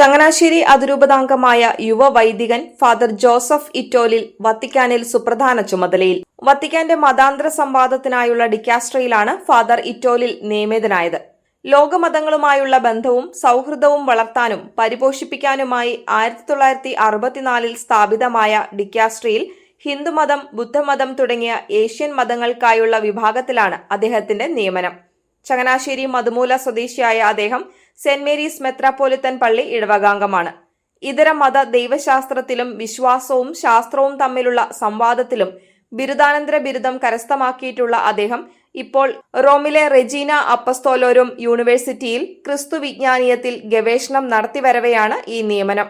ചങ്ങനാശ്ശേരി അതിരൂപതാംഗമായ യുവ വൈദികൻ father Joseph ഇറ്റോലിൽ വത്തിക്കാനിൽ സുപ്രധാന ചുമതലയിൽ. വത്തിക്കാന്റെ മതാന്തര സംവാദത്തിനായുള്ള ഡിക്കാസ്ട്രയിലാണ് ഫാദർ ഇറ്റോലിൽ നിയമിതനായത്. ലോകമതങ്ങളുമായുള്ള ബന്ധവും സൗഹൃദവും വളർത്താനും പരിപോഷിപ്പിക്കാനുമായി ആയിരത്തി തൊള്ളായിരത്തി അറുപത്തിനാലിൽ സ്ഥാപിതമായ ഡിക്കാസ്ട്രിയിൽ ഹിന്ദുമതം ബുദ്ധമതം തുടങ്ങിയ ഏഷ്യൻ മതങ്ങൾക്കായുള്ള വിഭാഗത്തിലാണ് അദ്ദേഹത്തിന്റെ നിയമനം. ചങ്ങനാശ്ശേരി മതുമൂല സ്വദേശിയായ അദ്ദേഹം സെന്റ് മേരീസ് മെത്രാപ്പോലിത്തൻ പള്ളി ഇടവകാംഗമാണ്. ഇതര മത ദൈവശാസ്ത്രത്തിലും വിശ്വാസവും ശാസ്ത്രവും തമ്മിലുള്ള സംവാദത്തിലും ബിരുദാനന്തര ബിരുദം കരസ്ഥമാക്കിയിട്ടുള്ള അദ്ദേഹം ഇപ്പോൾ റോമിലെ റെജീന അപ്പസ്തോലോരും യൂണിവേഴ്സിറ്റിയിൽ ക്രിസ്തു വിജ്ഞാനീയത്തിൽ ഗവേഷണം നടത്തിവരവെയാണ് ഈ നിയമനം.